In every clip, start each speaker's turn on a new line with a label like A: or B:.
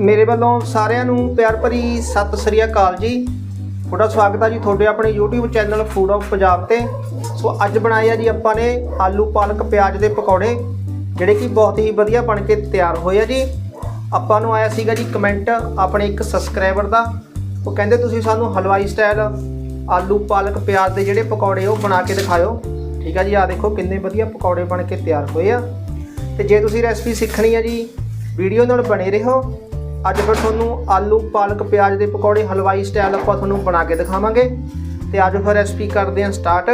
A: ਮੇਰੇ ਵੱਲੋਂ ਸਾਰਿਆਂ ਨੂੰ ਪਿਆਰ ਭਰੀ ਸਤਿ ਸ੍ਰੀ ਅਕਾਲ ਜੀ। ਤੁਹਾਡਾ ਸਵਾਗਤ ਹੈ ਜੀ ਤੁਹਾਡੇ ਆਪਣੇ YouTube channel food of Punjab ਤੇ। ਸੋ ਅੱਜ ਬਣਾਏ ਆ ਜੀ ਆਪਾਂ ਨੇ ਆਲੂ ਪਾਲਕ ਪਿਆਜ਼ ਦੇ ਪਕੌੜੇ, ਜਿਹੜੇ ਕਿ ਬਹੁਤ ਹੀ ਵਧੀਆ ਬਣ ਕੇ ਤਿਆਰ ਹੋਏ ਆ ਜੀ। ਆਪਾਂ ਨੂੰ ਆਇਆ ਸੀਗਾ ਜੀ ਕਮੈਂਟ ਆਪਣੇ ਇੱਕ ਸਬਸਕ੍ਰਾਈਬਰ ਦਾ। ਉਹ ਕਹਿੰਦੇ ਤੁਸੀਂ ਸਾਨੂੰ ਹਲਵਾਈ ਸਟਾਈਲ ਆਲੂ ਪਾਲਕ ਪਿਆਜ਼ ਦੇ ਜਿਹੜੇ ਪਕੌੜੇ ਉਹ ਬਣਾ ਕੇ ਦਿਖਾਇਓ। ਠੀਕ ਆ ਜੀ ਆ ਦੇਖੋ ਕਿੰਨੇ ਵਧੀਆ ਪਕੌੜੇ ਬਣ ਕੇ ਤਿਆਰ ਹੋਏ ਆ। ਤੇ ਜੇ ਤੁਸੀਂ ਰੈਸਪੀ ਸਿੱਖਣੀ ਹੈ ਜੀ ਵੀਡੀਓ ਨਾਲ ਬਣੇ ਰਹੋ। ਅੱਜ ਫਿਰ ਤੁਹਾਨੂੰ ਆਲੂ, ਪਾਲਕ, ਪਿਆਜ਼ ਦੇ ਪਕੌੜੇ, ਹਲਵਾਈ ਸਟਾਈਲ ਆਪਾਂ ਤੁਹਾਨੂੰ ਬਣਾ ਕੇ ਦਿਖਾਵਾਂਗੇ। ਤੇ ਅੱਜ ਫਿਰ ਰੈਸਪੀ ਕਰਦੇ ਹਾਂ ਸਟਾਰਟ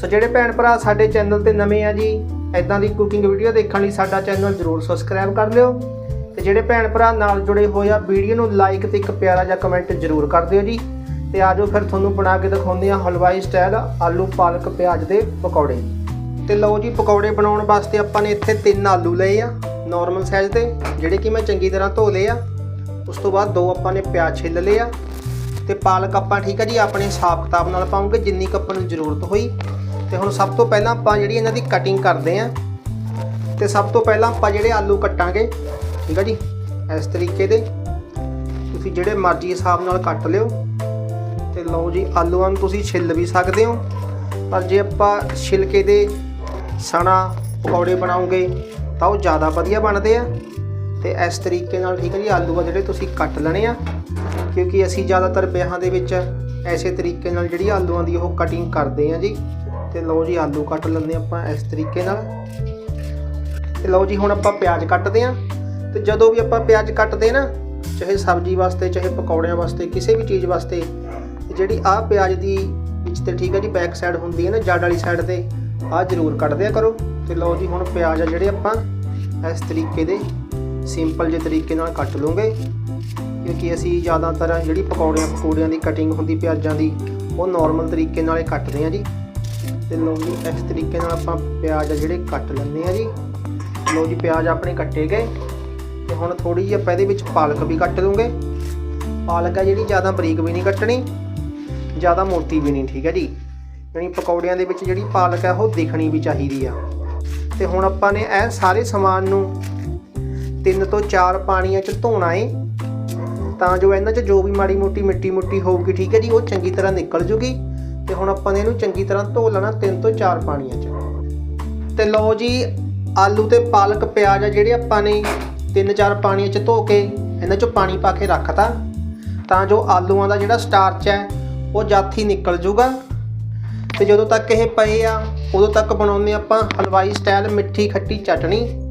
A: ਸੋ ਜਿਹੜੇ ਭੈਣ ਭਰਾ ਸਾਡੇ ਚੈਨਲ ਤੇ ਨਵੇਂ ਆ ਜੀ ਐਦਾਂ ਦੀ ਕੁਕਿੰਗ ਵੀਡੀਓ ਦੇਖਣ ਲਈ ਸਾਡਾ ਚੈਨਲ ਜਰੂਰ ਸਬਸਕ੍ਰਾਈਬ ਕਰ ਲਿਓ। ਤੇ ਜਿਹੜੇ ਭੈਣ ਭਰਾ ਨਾਲ ਜੁੜੇ ਹੋਏ ਆ, ਵੀਡੀਓ ਨੂੰ ਲਾਈਕ ਤੇ ਇੱਕ ਪਿਆਰਾ ਜਿਹਾ ਕਮੈਂਟ ਜਰੂਰ ਕਰ ਦਿਓ ਜੀ। ਤੇ ਆਜੋ ਫਿਰ ਤੁਹਾਨੂੰ ਬਣਾ ਕੇ ਦਿਖਾਉਂਦੇ ਆ ਹਲਵਾਈ ਸਟਾਈਲ ਆਲੂ, ਪਾਲਕ, ਪਿਆਜ਼ ਦੇ ਪਕੌੜੇ। ਤੇ ਲਓ ਜੀ, ਪਕੌੜੇ ਬਣਾਉਣ ਵਾਸਤੇ ਆਪਾਂ ਨੇ ਇੱਥੇ ਤਿੰਨ ਆਲੂ ਲਏ ਆ। ਨਾਰਮਲ ਸਾਈਜ਼ ਦੇ, ਜਿਹੜੇ ਕਿ ਮੈਂ ਚੰਗੀ ਤਰ੍ਹਾਂ ਧੋ ਲਏ ਆ। ਉਸ ਤੋਂ ਬਾਅਦ ਦੋ ਆਪਾਂ ਨੇ ਪਿਆਜ਼ ਛਿੱਲ ਲਏ ਆ। ਤੇ ਪਾਲਕ ਆਪਾਂ, ਠੀਕ ਆ ਜੀ, ਆਪਣੇ ਹਿਸਾਬ ਕਿਤਾਬ ਨਾਲ ਪਾਉਂਗੇ ਜਿੰਨੀ ਕੁ ਆਪਾਂ ਨੂੰ ਜ਼ਰੂਰਤ ਹੋਈ। ਤੇ ਹੁਣ ਸਭ ਤੋਂ ਪਹਿਲਾਂ ਆਪਾਂ ਜਿਹੜੀ ਇਹਨਾਂ ਦੀ ਕਟਿੰਗ ਕਰਦੇ ਆ, ਤੇ ਸਭ ਤੋਂ ਪਹਿਲਾਂ ਆਪਾਂ ਜਿਹੜੇ ਆਲੂ ਕੱਟਾਂਗੇ, ਠੀਕ ਆ ਜੀ, ਇਸ ਤਰੀਕੇ ਦੇ। ਤੁਸੀਂ ਜਿਹੜੇ ਮਰਜ਼ੀ ਹਿਸਾਬ ਨਾਲ ਕੱਟ ਲਿਓ। ਤੇ ਲਓ ਜੀ, ਆਲੂਆਂ ਨੂੰ ਤੁਸੀਂ ਛਿੱਲ ਵੀ ਸਕਦੇ ਹੋ। ਪਰ ਜੇ ਆਪਾਂ ਛਿਲਕੇ ਦੇ ਸਣਾ ਪਕੌੜੇ ਬਣਾਉਂਗੇ ਤਾਂ ਉਹ ਜ਼ਿਆਦਾ ਵਧੀਆ ਬਣਦੇ ਆ। ਤੇ ਇਸ ਤਰੀਕੇ ਨਾਲ ਠੀਕ ਹੈ ਜੀ, ਆਲੂ ਆ ਜਿਹੜੇ ਤੁਸੀਂ ਕੱਟ ਲੈਣੇ ਆ। ਕਿਉਂਕਿ ਅਸੀਂ ਜ਼ਿਆਦਾਤਰ ਵਿਆਹਾਂ ਦੇ ਵਿੱਚ ਐਸੇ ਤਰੀਕੇ ਨਾਲ ਜਿਹੜੀ ਆਲੂਆਂ ਦੀ ਉਹ ਕਟਿੰਗ ਕਰਦੇ ਆ ਜੀ। ਤੇ ਲਓ ਜੀ, ਆਲੂ ਕੱਟ ਲੈਂਦੇ ਆਪਾਂ ਇਸ ਤਰੀਕੇ ਨਾਲ। ਤੇ ਲਓ ਜੀ, ਹੁਣ ਆਪਾਂ ਪਿਆਜ਼ ਕੱਟਦੇ ਆ ਤੇ ਜਦੋਂ ਵੀ ਆਪਾਂ ਪਿਆਜ਼ ਕੱਟਦੇ ਨਾ, ਚਾਹੇ ਸਬਜ਼ੀ ਵਾਸਤੇ, ਚਾਹੇ ਪਕੌੜਿਆਂ ਵਾਸਤੇ, ਕਿਸੇ ਵੀ ਚੀਜ਼ ਵਾਸਤੇ ਜਿਹੜੀ ਆਹ ਪਿਆਜ਼ ਦੀ ਵਿੱਚ ਤੇ ਠੀਕ ਹੈ ਜੀ ਬੈਕ ਸਾਈਡ ਹੁੰਦੀ ਹੈ ਨਾ ਜੜ ਵਾਲੀ ਸਾਈਡ ਤੇ ਆਹ ਜ਼ਰੂਰ ਕੱਟ ਦਿਆ ਕਰੋ। ਤੇ ਲਓ ਜੀ, ਹੁਣ ਪਿਆਜ਼ ਆ ਜਿਹੜੇ ਆਪਾਂ ਇਸ ਤਰੀਕੇ ਦੇ ਸਿੰਪਲ ਜਿਹੇ ਤਰੀਕੇ ਨਾਲ ਕੱਟ ਲਵਾਂਗੇ। ਕਿਉਂਕਿ ਅਸੀਂ ਜ਼ਿਆਦਾਤਰ ਜਿਹੜੀ ਪਕੌੜਿਆਂ ਪਕੌੜਿਆਂ ਦੀ ਕਟਿੰਗ ਹੁੰਦੀ, ਪਿਆਜ਼ਾਂ ਦੀ, ਉਹ ਨਾਰਮਲ ਤਰੀਕੇ ਨਾਲ ਹੀ ਕੱਟਦੇ ਆ ਜੀ। ਤੇ ਲਓ ਜੀ, ਇਸ ਤਰੀਕੇ ਨਾਲ ਆਪਾਂ ਪਿਆਜ਼ ਆ ਜਿਹੜੇ ਕੱਟ ਲੈਂਦੇ ਆ ਜੀ। ਲਓ ਜੀ, ਪਿਆਜ਼ ਆਪਣੇ ਕੱਟੇ ਗਏ। ਤੇ ਹੁਣ ਥੋੜੀ ਜਿਹੀ ਆਪਾਂ ਇਹਦੇ ਵਿੱਚ ਪਾਲਕ ਵੀ ਕੱਟ ਲਵਾਂਗੇ। ਪਾਲਕ ਆ ਜਿਹੜੀ, ਜ਼ਿਆਦਾ ਬਰੀਕ ਵੀ ਨਹੀਂ ਕੱਟਣੀ, ਜ਼ਿਆਦਾ ਮੋਟੀ ਵੀ ਨਹੀਂ, ਠੀਕ ਹੈ ਜੀ। ਯਾਨੀ ਪਕੌੜਿਆਂ ਦੇ ਵਿੱਚ ਜਿਹੜੀ ਪਾਲਕ ਹੈ ਉਹ ਦਿਖਣੀ ਵੀ ਚਾਹੀਦੀ ਆ। ਤੇ ਹੁਣ ਆਪਾਂ ਨੇ ਇਹ ਸਾਰੇ ਸਮਾਨ ਨੂੰ ਤਿੰਨ ਤੋਂ ਚਾਰ ਪਾਣੀਆਂ 'ਚ ਧੋਣਾ ਏ। ਤਾਂ ਜੋ ਇਹਨਾਂ 'ਚ ਜੋ ਵੀ ਮਾੜੀ ਮੋਟੀ ਮਿੱਟੀ ਮੁੱਟੀ ਹੋਊਗੀ, ਠੀਕ ਹੈ ਜੀ, ਉਹ ਚੰਗੀ ਤਰ੍ਹਾਂ ਨਿਕਲ ਜੂਗੀ। ਤੇ ਹੁਣ ਆਪਾਂ ਨੇ ਇਹਨੂੰ ਚੰਗੀ ਤਰ੍ਹਾਂ ਧੋ ਲੈਣਾ ਤਿੰਨ ਤੋਂ ਚਾਰ ਪਾਣੀਆਂ 'ਚ। ਤੇ ਲਓ ਜੀ, ਆਲੂ ਤੇ ਪਾਲਕ, ਪਿਆਜ਼ ਆ ਜਿਹੜੇ ਆਪਾਂ ਨੇ ਤਿੰਨ ਚਾਰ ਪਾਣੀਆਂ 'ਚ ਧੋ ਕੇ ਇਹਨਾਂ 'ਚੋਂ ਪਾਣੀ ਪਾ ਕੇ ਰੱਖਤਾ। ਤਾਂ ਜੋ ਆਲੂਆਂ ਦਾ ਜਿਹੜਾ ਸਟਾਰਚ ਹੈ, ਉਹ ਜਾਥੀ ਨਿਕਲ ਜੂਗਾ। ਤੇ ਜਦੋਂ ਤੱਕ ਇਹ ਪਏ ਆ, ਉਦੋਂ ਤੱਕ ਬਣਾਉਂਦੇ ਆਪਾਂ ਹਲਵਾਈ ਸਟਾਈਲ ਮਿੱਠੀ ਖੱਟੀ ਚਟਣੀ।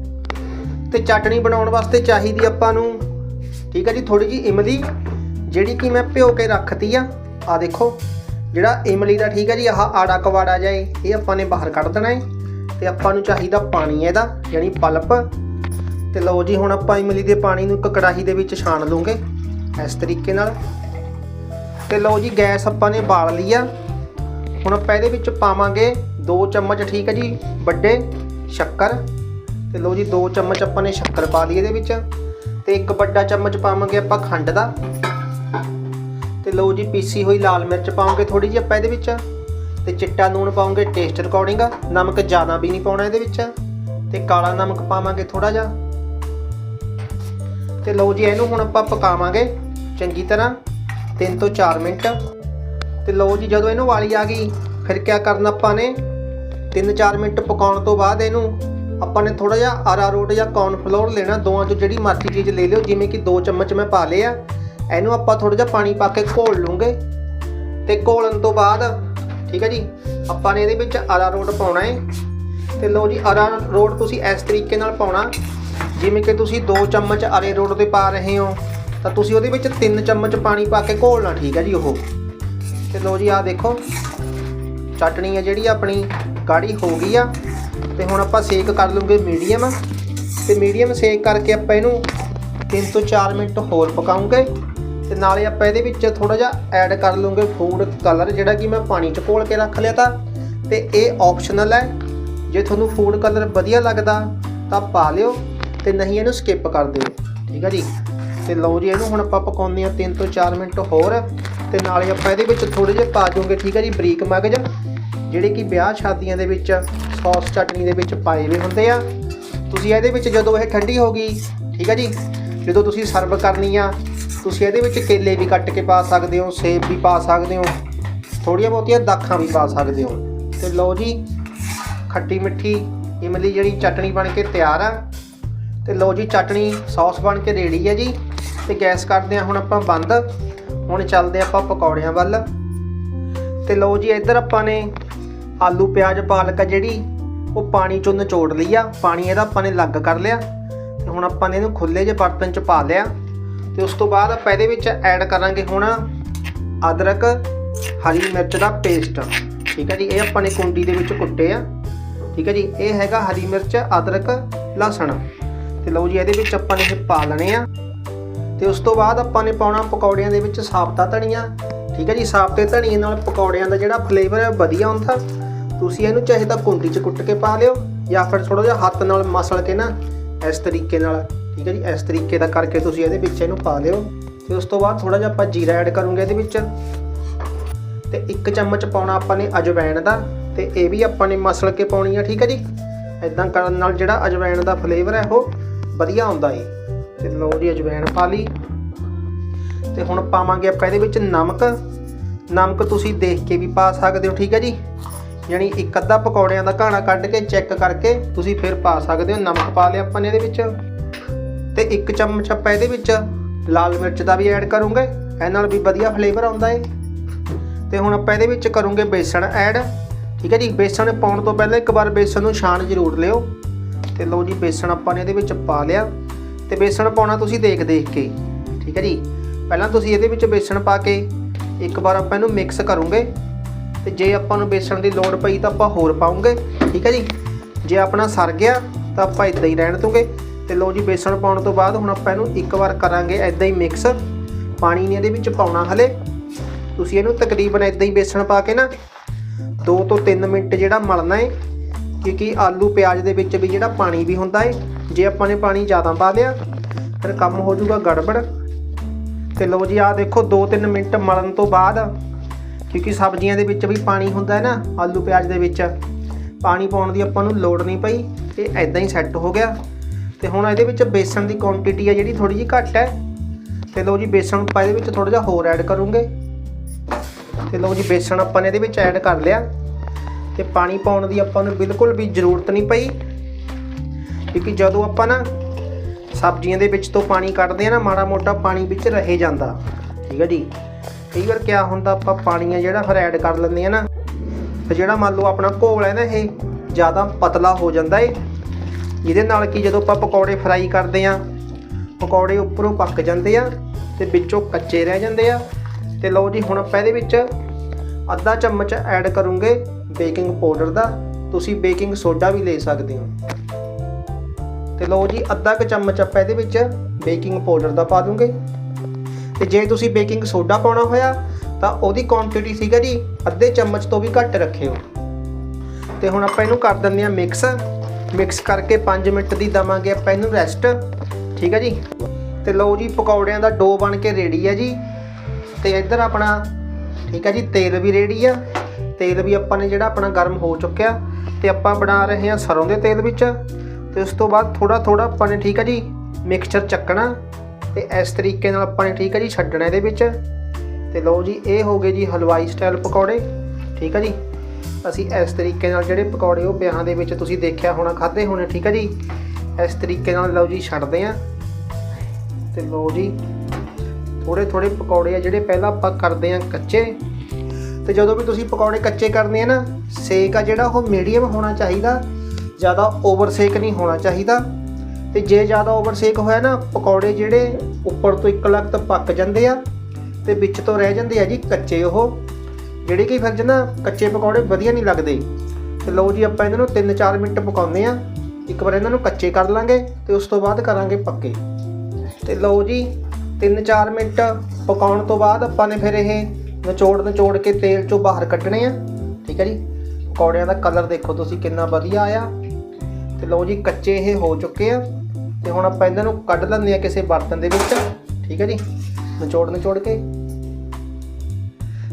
A: ਤੇ ਚਟਣੀ ਬਣਾਉਣ ਵਾਸਤੇ ਚਾਹੀਦੀ ਆਪਾਂ ਨੂੰ, ਠੀਕ ਹੈ ਜੀ ਥੋੜੀ ਜੀ ਇਮਲੀ, ਜਿਹੜੀ ਕਿ ਮੈਂ ਭਿਓ ਕੇ ਰੱਖਤੀ ਆ। ਆ ਦੇਖੋ, ਜਿਹੜਾ ਇਮਲੀ ਦਾ ਠੀਕ ਹੈ ਜੀ, ਆਹ ਆੜਾ ਕਵਾੜਾ ਜਾਏ ਇਹ ਆਪਾਂ ਨੇ ਬਾਹਰ ਕੱਢ ਦੇਣਾ ਹੈ ਤੇ ਆਪਾਂ ਨੂੰ ਚਾਹੀਦਾ ਪਾਣੀ ਇਹਦਾ, ਯਾਨੀ ਪਲਪ। ਤੇ ਲਓ ਜੀ, ਹੁਣ ਆਪਾਂ ਇਮਲੀ ਦੇ ਪਾਣੀ ਨੂੰ ਇੱਕ ਕੜਾਹੀ ਦੇ ਵਿੱਚ ਛਾਣ ਲਵਾਂਗੇ ਇਸ ਤਰੀਕੇ ਨਾਲ। ਤੇ ਲਓ ਜੀ, ਗੈਸ ਆਪਾਂ ਨੇ ਬਾਲ ਲਈ ਆ। ਹੁਣ ਆਪਾਂ ਇਹਦੇ ਵਿੱਚ ਪਾਵਾਂਗੇ 2 ਚਮਚ, ਠੀਕ ਹੈ ਜੀ, ਵੱਡੇ ਸ਼ੱਕਰ। ਤੇ ਲਓ ਜੀ 2 ਚਮਚ ਆਪਾਂ ਨੇ ਸ਼ੱਕਰ ਪਾ ਲਈ ਇਹਦੇ ਵਿੱਚ। ਤੇ ਇੱਕ ਵੱਡਾ ਚਮਚ ਪਾਵਾਂਗੇ ਆਪਾਂ ਖੰਡ ਦਾ। ਤੇ ਲਓ ਜੀ, ਪੀਸੀ ਹੋਈ ਲਾਲ ਮਿਰਚ ਪਾਵਾਂਗੇ ਥੋੜੀ ਜਿਹੀ ਆਪਾਂ ਇਹਦੇ ਵਿੱਚ। ਤੇ ਚਿੱਟਾ ਨੂਣ ਪਾਵਾਂਗੇ ਟੇਸਟ ਅਕੋਰਡਿੰਗ ਨਮਕ ਜ਼ਿਆਦਾ ਵੀ ਨਹੀਂ ਪਾਉਣਾ ਇਹਦੇ ਵਿੱਚ। ਤੇ ਕਾਲਾ ਨਮਕ ਪਾਵਾਂਗੇ ਥੋੜਾ ਜਿਹਾ। ਤੇ ਲਓ ਜੀ, ਇਹਨੂੰ ਹੁਣ ਆਪਾਂ ਪਕਾਵਾਂਗੇ ਚੰਗੀ ਤਰ੍ਹਾਂ 3 ਤੋਂ 4 ਮਿੰਟ। ਤੇ ਲਓ ਜੀ, ਜਦੋਂ ਇਹਨੂੰ ਵਾਲੀ ਆ ਗਈ, ਫਿਰ ਕੀ ਕਰਨਾ ਆਪਾਂ ਨੇ? 3-4 ਮਿੰਟ ਪਕਾਉਣ ਤੋਂ ਬਾਅਦ ਇਹਨੂੰ ਆਪਾਂ ਨੇ ਥੋੜਾ ਜਿਹਾ ਅਰਾਰੋਟ ਜਾਂ ਕੌਰਨਫਲੋਰ ਲੈਣਾ, ਦੋਵਾਂ ਚੋਂ ਜਿਹੜੀ ਮਰਜ਼ੀ ਚੀਜ਼ ਲੈ ਲਿਓ, ਜਿਵੇਂ ਕਿ ਦੋ ਚਮਚ ਮੈਂ ਪਾ ਲਏ ਆ। ਇਹਨੂੰ ਆਪਾਂ ਥੋੜਾ ਜਿਹਾ ਪਾਣੀ ਪਾ ਕੇ ਘੋਲ ਲੂੰਗੇ ਤੇ ਘੋਲਣ ਤੋਂ ਬਾਅਦ, ਠੀਕ ਹੈ ਜੀ, ਆਪਾਂ ਨੇ ਇਹਦੇ ਵਿੱਚ ਅਰਾਰੋਟ ਪਾਉਣਾ ਹੈ ਤੇ ਲਓ ਜੀ ਅਰਾਰੋਟ ਤੁਸੀਂ ਇਸ ਤਰੀਕੇ ਨਾਲ ਪਾਉਣਾ। ਜਿਵੇਂ ਕਿ ਤੁਸੀਂ ਦੋ ਚਮਚ ਅਰਾਰੋਟ ਦੇ ਪਾ ਰਹੇ ਹੋ, ਤਾਂ ਤੁਸੀਂ ਉਹਦੇ ਵਿੱਚ ਤਿੰਨ ਚਮਚ ਪਾਣੀ ਪਾ ਕੇ ਘੋਲਣਾ, ਠੀਕ ਹੈ ਜੀ, ਉਹ। ਤੇ ਲਓ ਜੀ, ਆਹ ਦੇਖੋ। ਚਟਣੀ ਆ ਜਿਹੜੀ ਆਪਣੀ, ਕਾੜੀ ਹੋ ਗਈ ਆ। ਤੇ ਹੁਣ ਆਪਾਂ ਸੇਕ ਕਰ ਲੂੰਗੇ ਮੀਡੀਅਮ। ਤੇ ਮੀਡੀਅਮ ਸੇਕ ਕਰਕੇ ਆਪਾਂ ਇਹਨੂੰ 3 ਤੋਂ 4 ਮਿੰਟ ਹੋਰ ਪਕਾਉਂਗੇ। ਤੇ ਨਾਲੇ ਆਪਾਂ ਇਹਦੇ ਵਿੱਚ ਥੋੜਾ ਜਿਹਾ ਐਡ ਕਰ ਲੂੰਗੇ ਫੂਡ ਕਲਰ ਜਿਹੜਾ ਕਿ ਮੈਂ ਪਾਣੀ 'ਚ ਘੋਲ ਕੇ ਰੱਖ ਲਿਆ ਤਾਂ। ਤੇ ਇਹ ਆਪਸ਼ਨਲ ਹੈ। ਜੇ ਤੁਹਾਨੂੰ ਫੂਡ ਕਲਰ ਵਧੀਆ ਲੱਗਦਾ, ਤਾਂ ਪਾ ਲਿਓ। ਤੇ ਨਹੀਂ ਇਹਨੂੰ ਸਕਿਪ ਕਰ ਦਿਓ। ਠੀਕ ਹੈ ਜੀ? ਤੇ ਲਓ ਜੀ, ਇਹਨੂੰ ਹੁਣ ਆਪਾਂ ਪਕਾਉਂਦੇ ਆ 3 ਤੋਂ 4 ਮਿੰਟ ਹੋਰ। ਤੇ ਨਾਲੇ ਆਪਾਂ ਇਹਦੇ ਵਿੱਚ ਥੋੜੇ ਜਿਹੇ ਪਾ ਦੂੰਗੇ ਠੀਕ ਹੈ ਜੀ, ਬਰੀਕ ਮਗਜ ਜਿਹੜੇ ਕਿ ਵਿਆਹ ਸ਼ਾਦੀਆਂ ਦੇ ਵਿੱਚ ਸੌਸ ਚਟਨੀ ਦੇ ਵਿੱਚ ਪਾਏ ਵੀ ਹੁੰਦੇ ਆ। ਤੁਸੀਂ ਇਹਦੇ ਵਿੱਚ ਜਦੋਂ ਇਹ ਠੰਡੀ ਹੋ ਗਈ, ਠੀਕ ਹੈ ਜੀ, ਜਦੋਂ ਤੁਸੀਂ ਸਰਵ ਕਰਨੀ ਆ, ਤੁਸੀਂ ਇਹਦੇ ਵਿੱਚ ਕੇਲੇ ਵੀ ਕੱਟ ਕੇ ਪਾ ਸਕਦੇ ਹੋ, ਸੇਬ ਵੀ ਪਾ ਸਕਦੇ ਹੋ ਥੋੜੀਆਂ ਬਹੁਤੀਆਂ ਦਾਖਾਂ ਵੀ ਪਾ ਸਕਦੇ ਹੋ। ਤੇ ਲਓ ਜੀ, ਖੱਟੀ ਮਿੱਠੀ ਇਮਲੀ ਜਿਹੜੀ ਚਟਣੀ ਬਣ ਕੇ ਤਿਆਰ ਆ। ਤੇ ਲਓ ਜੀ, ਚਟਣੀ ਸੌਸ ਬਣ ਕੇ ਰੈਡੀ ਹੈ ਜੀ। ਤੇ ਗੈਸ ਕਰਦੇ ਆ ਹੁਣ ਆਪਾਂ ਬੰਦ। ਹੁਣ ਚੱਲਦੇ ਆਪਾਂ ਪਕੌੜਿਆਂ ਵੱਲ। ਤੇ ਲਓ ਜੀ, ਇੱਧਰ ਆਪਾਂ ਨੇ ਆਲੂ, ਪਿਆਜ਼, ਪਾਲਕ ਆ ਜਿਹੜੀ ਉਹ ਪਾਣੀ ਚੋਂ ਨਿਚੋੜ ਲਈ ਆ। ਪਾਣੀ ਇਹਦਾ ਆਪਾਂ ਨੇ ਲੱਗ ਕਰ ਲਿਆ। ਤੇ ਹੁਣ ਆਪਾਂ ਨੇ ਇਹਨੂੰ ਖੁੱਲੇ ਜਿਹੇ ਬਰਤਨ 'ਚ ਪਾ ਲਿਆ। ਤੇ ਉਸ ਤੋਂ ਬਾਅਦ ਆਪਾਂ ਇਹਦੇ ਵਿੱਚ ਐਡ ਕਰਾਂਗੇ ਹੁਣ ਅਦਰਕ, ਹਰੀ ਮਿਰਚ ਦਾ ਪੇਸਟ ਠੀਕ ਹੈ ਜੀ, ਇਹ ਆਪਾਂ ਨੇ ਕੁੰਡੀ ਦੇ ਵਿੱਚ ਕੁੱਟੇ ਆ। ਠੀਕ ਹੈ ਜੀ, ਇਹ ਹੈਗਾ ਹਰੀ ਮਿਰਚ, ਅਦਰਕ, ਲਸਣ। ਤੇ ਲਓ ਜੀ, ਇਹਦੇ ਵਿੱਚ ਆਪਾਂ ਨੇ ਇਹ ਪਾ ਲੈਣੇ ਆ। ਤੇ ਉਸ ਤੋਂ ਬਾਅਦ ਆਪਾਂ ਨੇ ਪਾਉਣਾ ਪਕੌੜਿਆਂ ਦੇ ਵਿੱਚ ਸਾਬਤਾ ਧਨੀਆ। ਠੀਕ ਹੈ ਜੀ, ਸਾਬਤੇ ਧਨੀਏ ਨਾਲ ਪਕੌੜਿਆਂ ਦਾ ਜਿਹੜਾ ਫਲੇਵਰ ਹੈ ਵਧੀਆ ਹੁੰਦਾ। ਤੁਸੀਂ ਇਹਨੂੰ ਚਾਹੇ ਤਾਂ ਕੁੰਡੀ 'ਚ ਕੁੱਟ ਕੇ ਪਾ ਲਿਓ ਜਾਂ ਫਿਰ ਥੋੜਾ ਜਿਹਾ ਹੱਥ ਨਾਲ ਮਸਲ ਕੇ ਨਾ ਇਸ ਤਰੀਕੇ ਨਾਲ। ਠੀਕ ਹੈ ਜੀ, ਇਸ ਤਰੀਕੇ ਦਾ ਕਰਕੇ ਤੁਸੀਂ ਇਹਦੇ ਵਿੱਚ ਇਹਨੂੰ ਪਾ ਲਿਓ। ਤੇ ਉਸ ਤੋਂ ਬਾਅਦ ਥੋੜਾ ਜਿਹਾ ਆਪਾਂ ਜੀਰਾ ਐਡ ਕਰੂੰਗੇ ਇਹਦੇ ਵਿੱਚ। ਤੇ ਇੱਕ ਚਮਚ ਪਾਉਣਾ ਆਪਾਂ ਨੇ ਅਜਵਾਇਣ ਦਾ ਤੇ ਇਹ ਵੀ ਆਪਾਂ ਨੇ ਮਸਲ ਕੇ ਪਾਉਣੀ ਆ। ਠੀਕ ਹੈ ਜੀ ਇਦਾਂ ਕਰਨ ਨਾਲ ਜਿਹੜਾ ਅਜਵਾਇਣ ਦਾ ਫਲੇਵਰ ਹੈ ਉਹ ਵਧੀਆ ਆਉਂਦਾ ਏ। ਤੇ ਲਓ ਜੀ ਅਜਵਾਇਣ ਪਾ ਲਈ ਤੇ ਹੁਣ ਪਾਵਾਂਗੇ ਆਪਾਂ ਇਹਦੇ ਵਿੱਚ ਨਮਕ। ਨਮਕ ਤੁਸੀਂ ਦੇਖ ਕੇ ਵੀ ਪਾ ਸਕਦੇ ਹੋ, ਠੀਕ ਹੈ ਜੀ? ਯਾਨੀ ਇੱਕ ਅੱਧਾ ਪਕੌੜਿਆਂ ਦਾ ਘਾਣਾ ਕੱਢ ਕੇ ਚੈੱਕ ਕਰਕੇ ਤੁਸੀਂ ਫਿਰ ਪਾ ਸਕਦੇ ਹੋ, ਨਮਕ ਪਾ ਲਿਆ ਆਪਾਂ ਨੇ ਇਹਦੇ ਵਿੱਚ। ਤੇ ਇੱਕ ਚਮਚ ਆਪਾਂ ਇਹਦੇ ਵਿੱਚ ਲਾਲ ਮਿਰਚ ਦਾ ਵੀ ਐਡ ਕਰੂੰਗੇ। ਇਹ ਨਾਲ ਵੀ ਵਧੀਆ ਫਲੇਵਰ ਆਉਂਦਾ ਏ। ਤੇ ਹੁਣ ਆਪਾਂ ਇਹਦੇ ਵਿੱਚ ਕਰੂੰਗੇ ਬੇਸਣ ਐਡ। ਠੀਕ ਹੈ ਜੀ? ਬੇਸਣ ਪਾਉਣ ਤੋਂ ਪਹਿਲਾਂ ਇੱਕ ਵਾਰ ਬੇਸਣ ਨੂੰ ਛਾਣ ਜ਼ਰੂਰ ਲਿਓ। ਤੇ ਲਓ ਜੀ, ਬੇਸਣ ਆਪਾਂ ਨੇ ਇਹਦੇ ਵਿੱਚ ਪਾ ਲਿਆ। ਤੇ ਬੇਸਣ ਪਾਉਣਾ ਤੁਸੀਂ ਦੇਖ ਦੇਖ ਕੇ। ਠੀਕ ਹੈ ਜੀ? ਪਹਿਲਾਂ ਤੁਸੀਂ ਇਹਦੇ ਵਿੱਚ ਬੇਸਣ ਪਾ ਕੇ ਇੱਕ ਵਾਰ ਆਪਾਂ ਇਹਨੂੰ ਮਿਕਸ ਕਰੂੰਗੇ। ਤੇ ਜੇ ਆਪਾਂ ਨੂੰ ਬੇਸਣ ਦੀ ਲੋੜ ਪਈ ਤਾਂ ਆਪਾਂ ਹੋਰ ਪਾਉਂਗੇ। ਠੀਕ ਹੈ ਜੀ? ਜੇ ਆਪਣਾ ਸਰ ਗਿਆ ਤਾਂ ਆਪਾਂ ਇਦਾਂ ਹੀ ਰਹਿਣ ਦੂੰਗੇ। ਤੇ ਲਓ ਜੀ, ਬੇਸਣ ਪਾਉਣ ਤੋਂ ਬਾਅਦ ਹੁਣ ਆਪਾਂ ਇਹਨੂੰ ਇੱਕ ਵਾਰ ਕਰਾਂਗੇ ਇਦਾਂ ਹੀ ਮਿਕਸ ਪਾਣੀ ਨਹੀਂ ਇਹਦੇ ਵਿੱਚ ਪਾਉਣਾ ਹਲੇ। ਤੁਸੀਂ ਇਹਨੂੰ ਤਕਰੀਬਨ ਇਦਾਂ ਹੀ ਬੇਸਣ ਪਾ ਕੇ ਨਾ 2 ਤੋਂ 3 ਮਿੰਟ ਜਿਹੜਾ ਮਲਣਾ ਹੈ ਕਿਉਂਕਿ ਆਲੂ ਪਿਆਜ਼ ਦੇ ਵਿੱਚ ਵੀ ਜਿਹੜਾ ਪਾਣੀ ਵੀ ਹੁੰਦਾ ਹੈ ਜੇ ਆਪਾਂ ਨੇ ਪਾਣੀ ਜ਼ਿਆਦਾ ਪਾ ਲਿਆ ਫਿਰ ਕੰਮ ਹੋ ਜਾਊਗਾ ਗੜਬੜ। ਤੇ ਲਓ ਜੀ, ਆਹ ਦੇਖੋ 2-3 ਮਿੰਟ ਮਲਣ ਤੋਂ ਬਾਅਦ, ਕਿਉਂਕਿ ਸਬਜ਼ੀਆਂ ਦੇ ਵਿੱਚ ਵੀ ਪਾਣੀ ਹੁੰਦਾ ਹੈ ਨਾ, ਆਲੂ ਪਿਆਜ਼ ਦੇ ਵਿੱਚ। ਪਾਣੀ ਪਾਉਣ ਦੀ ਆਪਾਂ ਨੂੰ ਲੋੜ ਨਹੀਂ ਪਈ, ਇਹ ਐਦਾਂ ਹੀ ਸੈੱਟ ਹੋ ਗਿਆ। ਤੇ ਹੁਣ ਇਹਦੇ ਵਿੱਚ ਬੇਸਣ ਦੀ ਕੁਆਂਟੀਟੀ ਹੈ ਜਿਹੜੀ ਥੋੜੀ ਜਿਹੀ ਘੱਟ ਹੈ। ਤੇ ਲਓ ਜੀ, ਬੇਸਣ ਆਪਾਂ ਇਹਦੇ ਵਿੱਚ ਥੋੜਾ ਜਿਹਾ ਹੋਰ ਐਡ ਕਰੂੰਗੇ। ਤੇ ਲਓ ਜੀ, ਬੇਸਣ ਆਪਾਂ ਨੇ ਇਹਦੇ ਵਿੱਚ ਐਡ ਕਰ ਲਿਆ। ਤੇ ਪਾਣੀ ਪਾਉਣ ਦੀ ਆਪਾਂ ਨੂੰ ਬਿਲਕੁਲ ਵੀ ਜ਼ਰੂਰਤ ਨਹੀਂ ਪਈ। ਕਿਉਂਕਿ ਜਦੋਂ ਆਪਾਂ ਨਾ ਸਬਜ਼ੀਆਂ ਦੇ ਵਿੱਚ ਤੋਂ ਪਾਣੀ ਕੱਢਦੇ ਆ ਨਾ, ਮਾੜਾ ਮੋਟਾ ਪਾਣੀ ਵਿੱਚ ਰਹਿ ਜਾਂਦਾ। ਠੀਕ ਹੈ ਜੀ? ਕਈ ਵਾਰ ਕਿਆ ਹੁੰਦਾ, ਆਪਾਂ ਪਾਣੀ ਆ ਜਿਹੜਾ ਫਿਰ ਐਡ ਕਰ ਲੈਂਦੇ ਆ ਨਾ ਫਿਰ ਜਿਹੜਾ ਮੰਨ ਲਓ ਆਪਣਾ ਘੋਲ ਹੈ ਨਾ ਇਹ, ਜ਼ਿਆਦਾ ਪਤਲਾ ਹੋ ਜਾਂਦਾ ਏ। ਇਹਦੇ ਨਾਲ ਕੀ ਜਦੋਂ ਆਪਾਂ ਪਕੌੜੇ ਫਰਾਈ ਕਰਦੇ ਆ ਪਕੌੜੇ ਉੱਪਰੋਂ ਪੱਕ ਜਾਂਦੇ ਆ ਤੇ ਵਿੱਚੋਂ ਕੱਚੇ ਰਹਿ ਜਾਂਦੇ ਆ। ਤੇ ਲਓ ਜੀ, ਹੁਣ ਆਪਾਂ ਇਹਦੇ ਵਿੱਚ ਅੱਧਾ ਚਮਚ ਐਡ ਕਰੂੰਗੇ ਬੇਕਿੰਗ ਪਾਊਡਰ ਦਾ। ਤੁਸੀਂ ਬੇਕਿੰਗ ਸੋਡਾ ਵੀ ਲੈ ਸਕਦੇ ਹੋ। ਤੇ ਲਓ ਜੀ, ਅੱਧਾ ਕੁ ਚਮਚ ਆਪਾਂ ਇਹਦੇ ਵਿੱਚ ਬੇਕਿੰਗ ਪਾਊਡਰ ਦਾ ਪਾ ਦੂੰਗੇ। ਤੇ ਜੇ ਤੁਸੀਂ ਬੇਕਿੰਗ ਸੋਡਾ ਪਾਉਣਾ ਹੋਇਆ, ਤਾਂ ਉਹਦੀ ਕੁਆਂਟੀਟੀ ਸੀਗਾ ਜੀ ਅੱਧੇ ਚਮਚ ਤੋਂ ਵੀ ਘੱਟ ਰੱਖਿਓ। ਤੇ ਹੁਣ ਆਪਾਂ ਇਹਨੂੰ ਕਰ ਦਿੰਦੇ ਆ ਮਿਕਸ ਮਿਕਸ ਕਰਕੇ 5 ਮਿੰਟ ਦੀ ਦਵਾਂਗੇ ਆਪਾਂ ਇਹਨੂੰ ਰੈਸਟ ਠੀਕ ਹੈ ਜੀ? ਤੇ ਲਓ ਜੀ, ਪਕੌੜਿਆਂ ਦਾ ਡੋ ਬਣ ਕੇ ਰੈਡੀ ਹੈ ਜੀ। ਤੇ ਇੱਧਰ ਆਪਣਾ, ਠੀਕ ਹੈ ਜੀ, ਤੇਲ ਵੀ ਰੈਡੀ ਆ। ਤੇਲ ਵੀ ਆਪਾਂ ਨੇ ਜਿਹੜਾ ਆਪਣਾ ਗਰਮ ਹੋ ਚੁੱਕਿਆ। ਤੇ ਆਪਾਂ ਬਣਾ ਰਹੇ ਹਾਂ ਸਰੋਂ ਦੇ ਤੇਲ ਵਿੱਚ। ਤੇ ਉਸ ਤੋਂ ਬਾਅਦ ਥੋੜਾ ਥੋੜਾ ਆਪਾਂ ਨੇ ਠੀਕ ਹੈ ਜੀ ਮਿਕਸਚਰ ਚੱਕਣਾ ਤੇ ਇਸ ਤਰੀਕੇ ਨਾਲ ਆਪਾਂ ਨੇ ਠੀਕ ਹੈ ਜੀ ਛੱਡਣਾ ਇਹਦੇ ਵਿੱਚ। ਤੇ ਲਓ ਜੀ, ਇਹ ਹੋ ਗਏ ਜੀ ਹਲਵਾਈ ਸਟਾਈਲ ਪਕੌੜੇ, ਠੀਕ ਹੈ ਜੀ। ਅਸੀਂ ਇਸ ਤਰੀਕੇ ਨਾਲ ਜਿਹੜੇ ਪਕੌੜੇ ਉਹ ਵਿਆਹਾਂ ਦੇ ਵਿੱਚ ਤੁਸੀਂ ਦੇਖਿਆ ਹੋਣਾ ਖਾਦੇ ਹੋਣੇ, ਠੀਕ ਹੈ ਜੀ। ਇਸ ਤਰੀਕੇ ਨਾਲ ਲਓ ਜੀ ਛੱਡਦੇ ਆ ਤੇ ਲਓ ਜੀ ਥੋੜੇ ਥੋੜੇ ਪਕੌੜੇ ਆ ਜਿਹੜੇ ਪਹਿਲਾਂ ਆਪਾਂ ਕਰਦੇ ਆ ਕੱਚੇ। ਤੇ ਜਦੋਂ ਵੀ ਤੁਸੀਂ ਪਕੌੜੇ ਕੱਚੇ ਕਰਨੇ ਆ ਨਾ, ਸੇਕ ਆ ਜਿਹੜਾ ਉਹ ਮੀਡੀਅਮ ਹੋਣਾ ਚਾਹੀਦਾ। ਜ਼ਿਆਦਾ ਓਵਰਸੇਕ ਨਹੀਂ ਹੋਣਾ ਚਾਹੀਦਾ। ਤੇ ਜੇ ਜ਼ਿਆਦਾ ਓਵਰਸੇਕ ਹੋਇਆ ਨਾ, ਪਕੌੜੇ ਜਿਹੜੇ ਉੱਪਰ ਤੋਂ ਇੱਕ ਲੱਗ ਤੱਕ ਪੱਕ ਜਾਂਦੇ ਆ ਤੇ ਵਿੱਚ ਤੋਂ ਰਹਿ ਜਾਂਦੇ ਆ ਜੀ ਕੱਚੇ ਉਹ। ਜਿਹੜੇ ਕਿ ਫਿਰ ਨਾ ਕੱਚੇ ਪਕੌੜੇ ਵਧੀਆ ਨਹੀਂ ਲੱਗਦੇ। ਤੇ ਲਓ ਜੀ ਆਪਾਂ ਇਹਨਾਂ ਨੂੰ 3-4 ਮਿੰਟ ਪਕਾਉਂਦੇ ਆ। ਇੱਕ ਵਾਰ ਇਹਨਾਂ ਨੂੰ ਕੱਚੇ ਕਰ ਲਾਂਗੇ ਤੇ ਉਸ ਤੋਂ ਬਾਅਦ ਕਰਾਂਗੇ ਪੱਕੇ। ਤੇ ਲਓ ਜੀ 3-4 ਮਿੰਟ ਪਕਾਉਣ ਤੋਂ ਬਾਅਦ ਆਪਾਂ ਨੇ ਫਿਰ ਇਹ ਨਿਚੋੜ ਨਿਚੋੜ ਕੇ ਤੇਲ ਚੋਂ ਬਾਹਰ ਕੱਢਣੇ ਆ। ਠੀਕ ਹੈ ਜੀ? ਪਕੌੜਿਆਂ ਦਾ ਕਲਰ ਦੇਖੋ ਤੁਸੀਂ ਕਿੰਨਾ ਵਧੀਆ ਆਇਆ। ਤੇ ਲਓ ਜੀ, ਕੱਚੇ ਇਹ ਹੋ ਚੁੱਕੇ ਆ। ਤੇ ਹੁਣ ਆਪਾਂ ਇਹਨਾਂ ਨੂੰ ਕੱਢ ਲੈਂਦੇ ਆ ਕਿਸੇ ਬਰਤਨ ਦੇ ਵਿੱਚ। ਠੀਕ ਹੈ ਜੀ? ਨਿਚੋੜ ਨਿਚੋੜ ਕੇ।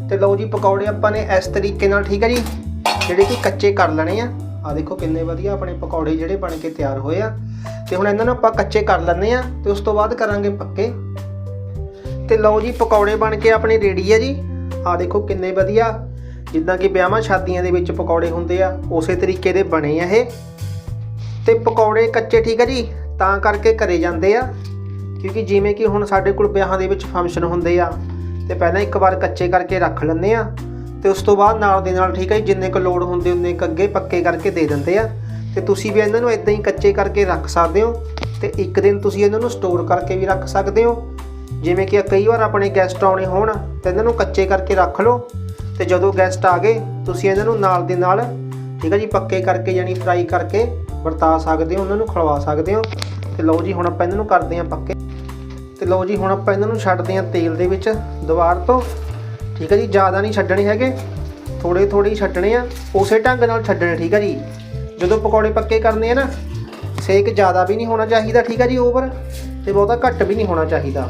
A: ਤੇ ਲਓ ਜੀ, ਪਕੌੜੇ ਆਪਾਂ ਨੇ ਇਸ ਤਰੀਕੇ ਨਾਲ, ਠੀਕ ਹੈ ਜੀ? ਜਿਹੜੇ ਕਿ ਕੱਚੇ ਕਰ ਲੈਣੇ ਆ। ਆ ਦੇਖੋ ਕਿੰਨੇ ਵਧੀਆ ਆਪਣੇ ਪਕੌੜੇ ਜਿਹੜੇ ਬਣ ਕੇ ਤਿਆਰ ਹੋਏ ਆ। ਤੇ ਹੁਣ ਇਹਨਾਂ ਨੂੰ ਆਪਾਂ ਕੱਚੇ ਕਰ ਲੈਂਦੇ ਆ ਤੇ ਉਸ ਤੋਂ ਬਾਅਦ ਕਰਾਂਗੇ ਪੱਕੇ। ਤੇ ਲਓ ਜੀ, ਪਕੌੜੇ ਬਣ ਕੇ ਆਪਣੇ ਰੈਡੀ ਆ ਜੀ। ਆ ਦੇਖੋ ਕਿੰਨੇ ਵਧੀਆ। ਜਿੱਦਾਂ ਕਿ ਵਿਆਹਾਂ ਸ਼ਾਦੀਆਂ ਦੇ ਵਿੱਚ ਪਕੌੜੇ ਹੁੰਦੇ ਆ, ਉਸੇ ਤਰੀਕੇ ਦੇ ਬਣੇ ਆ ਇਹ। ਤੇ ਪਕੌੜੇ ਕੱਚੇ ਠੀਕ ਹੈ ਜੀ? ਤਾਂ ਕਰਕੇ ਘਰੇ ਜਾਂਦੇ ਆ। ਕਿਉਂਕਿ ਜਿਵੇਂ ਕਿ ਹੁਣ ਸਾਡੇ ਕੋਲ ਵਿਆਹਾਂ ਦੇ ਵਿੱਚ ਫੰਕਸ਼ਨ ਹੁੰਦੇ ਆ ਤੇ ਪਹਿਲਾਂ ਇੱਕ ਵਾਰ ਕੱਚੇ ਕਰਕੇ ਰੱਖ ਲੈਂਦੇ ਆ। ਤੇ ਉਸ ਤੋਂ ਬਾਅਦ ਨਾਲ ਦੇ ਨਾਲ ਠੀਕ ਹੈ ਜੀ, ਜਿੰਨੇ ਕੁ ਲੋੜ ਹੁੰਦੇ ਉਨੇ ਕੁ ਅੱਗੇ ਪੱਕੇ ਕਰਕੇ ਦੇ ਦਿੰਦੇ ਆ। ਤੇ ਤੁਸੀਂ ਵੀ ਇਹਨਾਂ ਨੂੰ ਇਦਾਂ ਹੀ ਕੱਚੇ ਕਰਕੇ ਰੱਖ ਸਕਦੇ ਹੋ। ਤੇ ਇੱਕ ਦਿਨ ਤੁਸੀਂ ਇਹਨਾਂ ਨੂੰ ਸਟੋਰ ਕਰਕੇ ਵੀ ਰੱਖ ਸਕਦੇ ਹੋ। ਜਿਵੇਂ ਕਿ ਕਈ ਵਾਰ ਆਪਣੇ ਗੈਸਟ ਆਉਣੇ ਹੋਣ ਤੇ ਇਹਨਾਂ ਨੂੰ ਕੱਚੇ ਕਰਕੇ ਰੱਖ ਲਓ। ਤੇ ਜਦੋਂ ਗੈਸਟ ਆ ਗਏ ਤੁਸੀਂ ਇਹਨਾਂ ਨੂੰ ਨਾਲ ਦੇ ਨਾਲ ਠੀਕ ਹੈ ਜੀ ਪੱਕੇ ਕਰਕੇ ਯਾਨੀ ਫਰਾਈ ਕਰਕੇ ਵਰਤਾ ਸਕਦੇ ਹੋ, ਉਹਨਾਂ ਨੂੰ ਖਿਲਵਾ ਸਕਦੇ ਹੋ। ਤੇ ਲਓ ਜੀ, ਹੁਣ ਆਪਾਂ ਇਹਨਾਂ ਨੂੰ ਕਰਦੇ ਹਾਂ ਪੱਕੇ। ਤੇ ਲਓ ਜੀ, ਹੁਣ ਆਪਾਂ ਇਹਨਾਂ ਨੂੰ ਛੱਡਦੇ ਹਾਂ ਤੇਲ ਦੇ ਵਿੱਚ ਦੁਬਾਰ ਤੋਂ। ਠੀਕ ਹੈ ਜੀ, ਜ਼ਿਆਦਾ ਨਹੀਂ ਛੱਡਣੇ ਹੈਗੇ। ਥੋੜੇ ਥੋੜੇ ਛੱਡਣੇ ਆ। ਉਸੇ ਢੰਗ ਨਾਲ ਛੱਡਣੇ, ਠੀਕ ਹੈ ਜੀ। ਜਦੋਂ ਪਕੌੜੇ ਪੱਕੇ ਕਰਨੇ ਆ ਨਾ, ਸੇਕ ਜ਼ਿਆਦਾ ਵੀ ਨਹੀਂ ਹੋਣਾ ਚਾਹੀਦਾ, ਠੀਕ ਹੈ ਜੀ, ਓਵਰ। ਤੇ ਬਹੁਤਾ ਘੱਟ ਵੀ ਨਹੀਂ ਹੋਣਾ ਚਾਹੀਦਾ।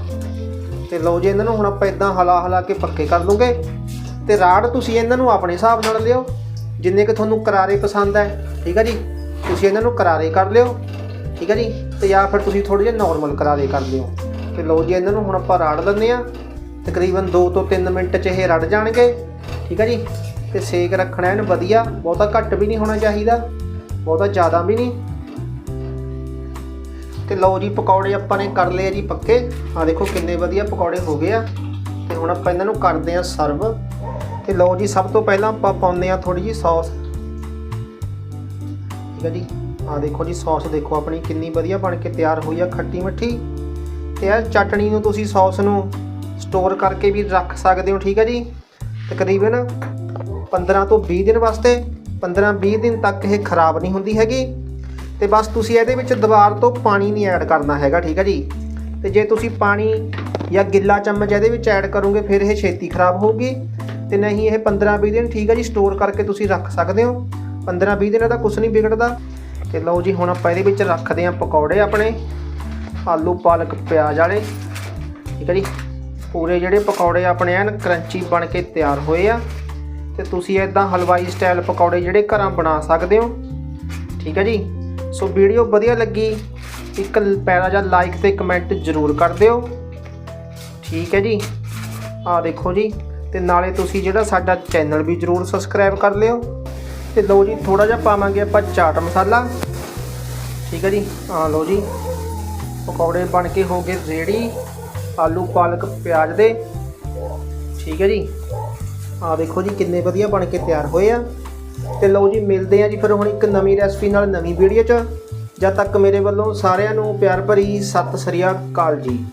A: ਤੇ ਲਓ ਜੀ, ਇਹਨਾਂ ਨੂੰ ਹੁਣ ਆਪਾਂ ਇਦਾਂ ਹਲਾ ਹਲਾ ਕੇ ਪੱਕੇ ਕਰ ਲੂਗੇ ਤੇ ਰਾੜ ਤੁਸੀਂ ਇਹਨਾਂ ਨੂੰ ਆਪਣੇ ਹਿਸਾਬ ਨਾਲ ਲਿਓ। ਜਿੰਨੇ ਕਿ ਤੁਹਾਨੂੰ ਕਰਾਰੇ ਪਸੰਦ ਹੈ, ਠੀਕ ਹੈ ਜੀ। ਤੁਸੀਂ ਇਹਨਾਂ ਨੂੰ ਕਰਾਰੇ ਕਰ ਲਿਓ, ਠੀਕ ਹੈ ਜੀ? ਤੇ ਜਾਂ ਫਿਰ ਤੁਸੀਂ ਥੋੜੇ ਜਿਹਾ ਨਾਰਮਲ ਕਰਾਰੇ ਕਰ ਲਿਓ। ਤੇ ਲਓ ਜੀ, ਇਹਨਾਂ ਨੂੰ ਹੁਣ ਆਪਾਂ ਰਾੜ ਲੈਂਦੇ ਆ ਤਕਰੀਬਨ 2 ਤੋਂ 3 ਮਿੰਟ ਚ ਇਹ ਰੜ ਜਾਣਗੇ, ਠੀਕ ਹੈ ਜੀ? ਤੇ ਸੇਕ ਰੱਖਣਾ ਇਹਨੂੰ ਵਧੀਆ, ਬਹੁਤਾ ਘੱਟ ਵੀ ਨਹੀਂ ਹੋਣਾ ਚਾਹੀਦਾ, ਬਹੁਤਾ ਜ਼ਿਆਦਾ ਵੀ ਨਹੀਂ। ਤੇ ਲਓ ਜੀ, ਪਕੌੜੇ ਆਪਾਂ ਨੇ ਕਰ ਲਏ ਜੀ ਪੱਕੇ। ਆ ਦੇਖੋ ਕਿੰਨੇ ਵਧੀਆ ਪਕੌੜੇ ਹੋ ਗਏ ਆ। ਤੇ ਹੁਣ ਆਪਾਂ ਇਹਨਾਂ ਨੂੰ ਕਰਦੇ ਆ ਸਰਵ ਤੇ ਲਓ ਜੀ, ਸਭ ਤੋਂ ਪਹਿਲਾਂ ਆਪਾਂ ਪਾਉਂਦੇ ਆ ਥੋੜੀ ਜੀ ਸੌਸ ਠੀਕ ਹੈ ਜੀ। ਆ ਦੇਖੋ ਜੀ, ਸੌਸ ਦੇਖੋ ਆਪਣੀ ਕਿੰਨੀ ਵਧੀਆ ਬਣ ਕੇ ਤਿਆਰ ਹੋਈ ਆ, ਖੱਟੀ ਮਿੱਠੀ। ਤੇ ਇਹ ਚਟਣੀ ਨੂੰ ਤੁਸੀਂ ਸੌਸ ਨੂੰ ਸਟੋਰ ਕਰਕੇ ਵੀ ਰੱਖ ਸਕਦੇ ਹੋ, ਠੀਕ ਹੈ ਜੀ। ਤਕਰੀਬਨ 15 ਤੋਂ 20 ਦਿਨ ਵਾਸਤੇ 15-20 ਦਿਨ ਤੱਕ ਇਹ ਖਰਾਬ ਨਹੀਂ ਹੁੰਦੀ ਹੈਗੀ। ਤੇ ਬਸ ਤੁਸੀਂ ਇਹਦੇ ਵਿੱਚ ਦੁਬਾਰ ਤੋਂ ਪਾਣੀ ਨਹੀਂ ਐਡ ਕਰਨਾ ਹੈਗਾ, ਠੀਕ ਹੈ ਜੀ। ਤੇ ਜੇ ਤੁਸੀਂ ਪਾਣੀ ਜਾਂ ਗਿੱਲਾ ਚਮਚ ਇਹਦੇ ਵਿੱਚ ਐਡ ਕਰੋਗੇ, ਫਿਰ ਇਹ ਛੇਤੀ ਖਰਾਬ ਹੋਊਗੀ। ਤੇ ਨਹੀਂ, ਇਹ 15-20 ਦਿਨ, ਠੀਕ ਹੈ ਜੀ ਸਟੋਰ ਕਰਕੇ ਤੁਸੀਂ ਰੱਖ ਸਕਦੇ ਹੋ। 15-20 ਦਿਨਾਂ ਦਾ ਕੁਝ ਨਹੀਂ ਵਿਗੜਦਾ। ਤੇ ਲਓ ਜੀ, ਹੁਣ ਆਪਾਂ ਇਹਦੇ ਵਿੱਚ ਰੱਖਦੇ ਹਾਂ ਪਕੌੜੇ ਆਪਣੇ, ਆਲੂ, ਪਾਲਕ, ਪਿਆਜ਼ ਵਾਲੇ। ਠੀਕ ਹੈ ਜੀ? ਪੂਰੇ ਜਿਹੜੇ ਪਕੌੜੇ ਆਪਣੇ ਐਨ ਕਰੰਚੀ ਬਣ ਕੇ ਤਿਆਰ ਹੋਏ ਆ। ਤੇ ਤੁਸੀਂ ਇਦਾਂ ਹਲਵਾਈ ਸਟਾਈਲ ਪਕੌੜੇ ਜਿਹੜੇ ਘਰਾਂ ਬਣਾ ਸਕਦੇ ਹੋ। ਠੀਕ ਹੈ ਜੀ? ਸੋ ਵੀਡੀਓ ਵਧੀਆ ਲੱਗੀ, ਇੱਕ ਪੈਰਾ ਜਾਂ ਲਾਈਕ ਤੇ ਕਮੈਂਟ ਜ਼ਰੂਰ ਕਰ ਦਿਓ। ਠੀਕ ਹੈ ਜੀ? ਆ ਦੇਖੋ ਜੀ, ਤੇ ਨਾਲੇ ਤੁਸੀਂ ਜਿਹੜਾ ਸਾਡਾ ਚੈਨਲ ਵੀ ਜ਼ਰੂਰ ਸਬਸਕ੍ਰਾਈਬ ਕਰ ਲਿਓ। ਤੇ ਲਓ ਜੀ ਥੋੜਾ ਜਿਹਾ ਪਾਵਾਂਗੇ ਆਪਾਂ ਚਾਟ ਮਸਾਲਾ। ਠੀਕ ਹੈ ਜੀ? ਆ ਲਓ ਜੀ। ਪਕੌੜੇ ਬਣ ਕੇ ਹੋ ਗਏ ਰੇੜੀ, ਆਲੂ, ਪਾਲਕ, ਪਿਆਜ਼ ਦੇ। ਠੀਕ ਹੈ ਜੀ? ਆ ਦੇਖੋ ਜੀ, ਕਿੰਨੇ ਵਧੀਆ ਬਣ ਕੇ ਤਿਆਰ ਹੋਏ ਆ। ਤੇ ਲਓ ਜੀ, ਮਿਲਦੇ ਆ ਜੀ ਫਿਰ ਹੁਣ ਇੱਕ ਨਵੀਂ ਰੈਸਪੀ ਨਾਲ ਨਵੀਂ ਵੀਡੀਓ 'ਚ। ਜਦ ਤੱਕ ਮੇਰੇ ਵੱਲੋਂ ਸਾਰਿਆਂ ਨੂੰ ਪਿਆਰ ਭਰੀ ਸਤਿ ਸ੍ਰੀ ਅਕਾਲ ਜੀ।